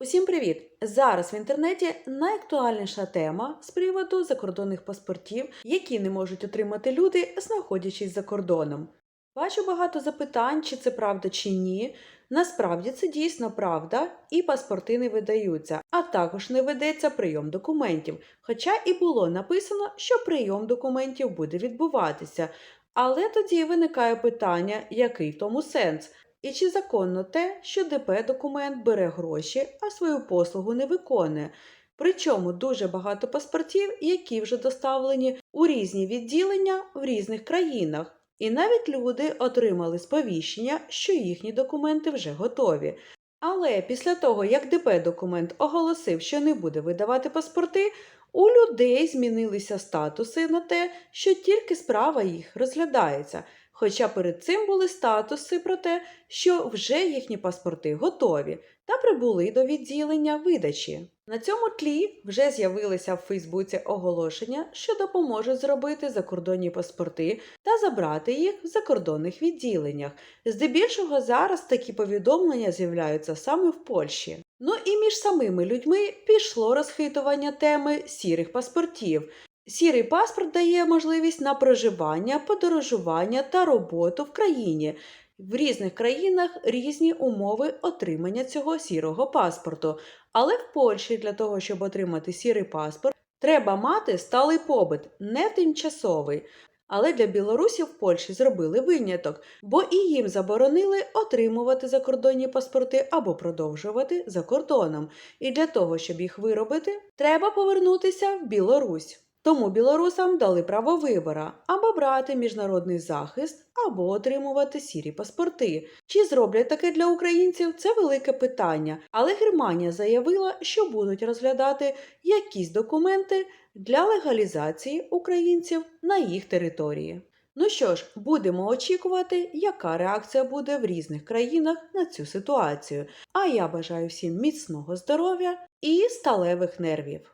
Усім привіт! Зараз в інтернеті найактуальніша тема з приводу закордонних паспортів, які не можуть отримати люди, знаходячись за кордоном. Бачу багато запитань, чи це правда чи ні. Насправді це дійсно правда, і паспорти не видаються, а також не ведеться прийом документів. Хоча і було написано, що прийом документів буде відбуватися. Але тоді виникає питання, який в тому сенс? І чи законно те, що ДП документ бере гроші, а свою послугу не виконує? Причому дуже багато паспортів, які вже доставлені у різні відділення в різних країнах. І навіть люди отримали сповіщення, що їхні документи вже готові. Але після того, як ДП документ оголосив, що не буде видавати паспорти, у людей змінилися статуси на те, що тільки справа їх розглядається. Хоча перед цим були статуси про те, що вже їхні паспорти готові та прибули до відділення видачі. На цьому тлі вже з'явилися в Фейсбуці оголошення, що допоможуть зробити закордонні паспорти та забрати їх в закордонних відділеннях. Здебільшого зараз такі повідомлення з'являються саме в Польщі. Ну і між самими людьми пішло розхитування теми сірих паспортів. Сірий паспорт дає можливість на проживання, подорожування та роботу в країні. В різних країнах різні умови отримання цього сірого паспорту. Але в Польщі для того, щоб отримати сірий паспорт, треба мати сталий побит, не тимчасовий. Але для білорусів в Польщі зробили виняток, бо і їм заборонили отримувати закордонні паспорти або продовжувати за кордоном. І для того, щоб їх виробити, треба повернутися в Білорусь. Тому білорусам дали право вибора або брати міжнародний захист, або отримувати сірі паспорти. Чи зроблять таке для українців? Це велике питання. Але Германія заявила, що будуть розглядати якісь документи для легалізації українців на їх території. Ну що ж, будемо очікувати, яка реакція буде в різних країнах на цю ситуацію. А я бажаю всім міцного здоров'я і сталевих нервів.